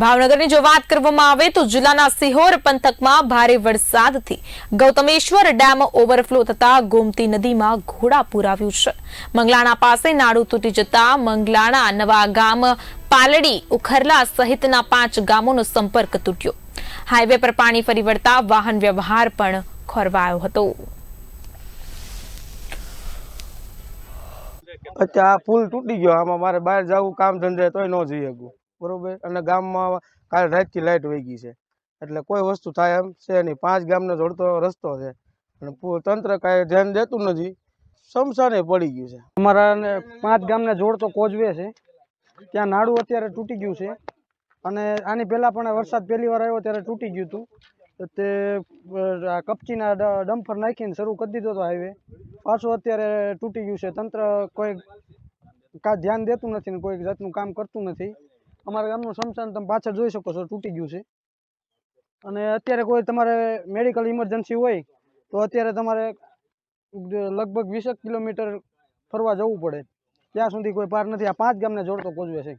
ભાવનગરની જો વાત કરવામાં આવે તો જિલ્લાના સિહોર પંથકમાં ભારે વરસાદથી ગૌતમેશ્વર ડેમ ઓવરફ્લો થતા ગોમતી નદીમાં ઘોડાપૂર આવ્યું છે. મંગલાણા પાસે નાડું તૂટી જતા મંગલાણા, નવા ગામ, પાલડી, ઉખરલા સહિતના પાંચ ગામોનો સંપર્ક તૂટ્યો. હાઈવે પર પાણી ફરી વળતા વાહન વ્યવહાર પણ ખોરવાયો હતો. આ પુલ તૂટી ગયો. આમાં મારે બહાર જવું, કામ ધંધે તોય ન જઈ શકું. બરોબર? અને ગામમાં કાલે રાતથી લાઇટ વહી ગઈ છે. એટલે કોઈ વસ્તુ થાય એમ છે નહીં. પાંચ ગામને જોડતો રસ્તો છે. અને તંત્ર કાંઈ ધ્યાન દેતું નથી. સમસાને પડી ગયું છે. અમારા પાંચ ગામને જોડતો કોજવે છે. ત્યાં નાડું અત્યારે તૂટી ગયું છે. અને આની પહેલાં પણ વરસાદ પહેલી વાર આવ્યો ત્યારે તૂટી ગયું હતું. તે કપચીના ડમ્ફર નાખીને શરૂ કરી દીધો હતો હાઈવે. પાછું અત્યારે તૂટી ગયું છે. તંત્ર કોઈ કાંઈ ધ્યાન દેતું નથી ને કોઈ જાતનું કામ કરતું નથી. અમારા ગામનું શમશાન તમે પાછળ જોઈ શકો છો, તૂટી ગયું છે. અને અત્યારે કોઈ તમારે મેડિકલ ઇમરજન્સી હોય, તો અત્યારે તમારે લગભગ વીસેક કિલોમીટર ફરવા જવું પડે. ત્યાં સુધી કોઈ પાર નથી. આ પાંચ ગામને જોડતો કોઝવે છે.